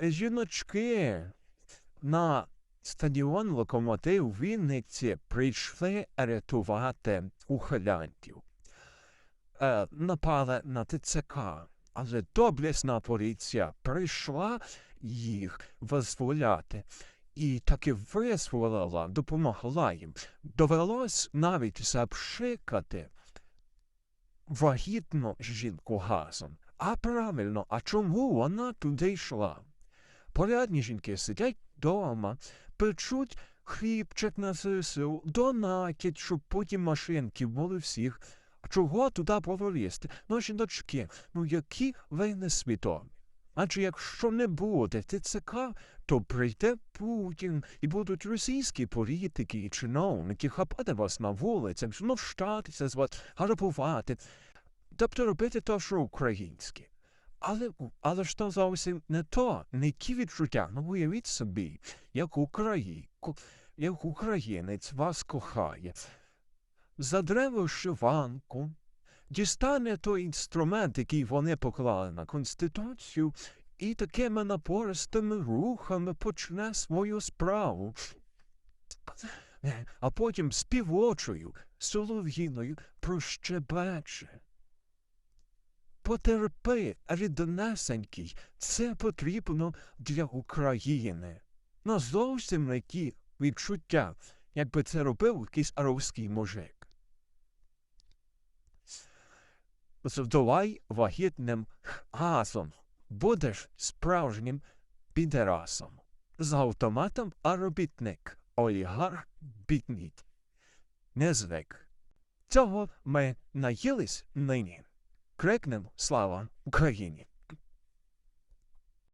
жіночки на стадіон Локомотив Вінниці прийшли рятувати ухилянтів. Е, напали на ТЦК, але доблесна поліція прийшла їх визволяти. І таки визволила, допомогла їм. Довелось навіть запшикати вагітну жінку газом. А правильно, а чому вона туди йшла? Порядні жінки сидять вдома, печуть хлібчик на ЗСУ, донатять, щоб потім машинки були всіх. Чого туди полізти? Ну, жіночки, ну які ви несвідомі? Адже якщо не буде ТЦК, то прийде Путін і будуть російські політики і чиновники хапати вас на вулицях, знущатися з вас, грабувати. Тобто робити то, що українське. Але, але ж то зовсім не то, не ті відчуття. Ну уявіть собі, як Україн, як українець вас кохає, задре вишиванку, дістане той інструмент, який вони поклали на Конституцію, і такими напористими рухами почне свою справу. А потім співочою, солов'їною прощебече. Потерпи, ріднесенький, це потрібно для України. Ну зовсім не ті відчуття, якби це робив якийсь аровський мужик. Здавай вагітним газом, будеш справжнім підерасом. З автоматом, а робітник, олігарх бідніть. Не звик. Цього ми наїлись нині. Крикнем слава Україні!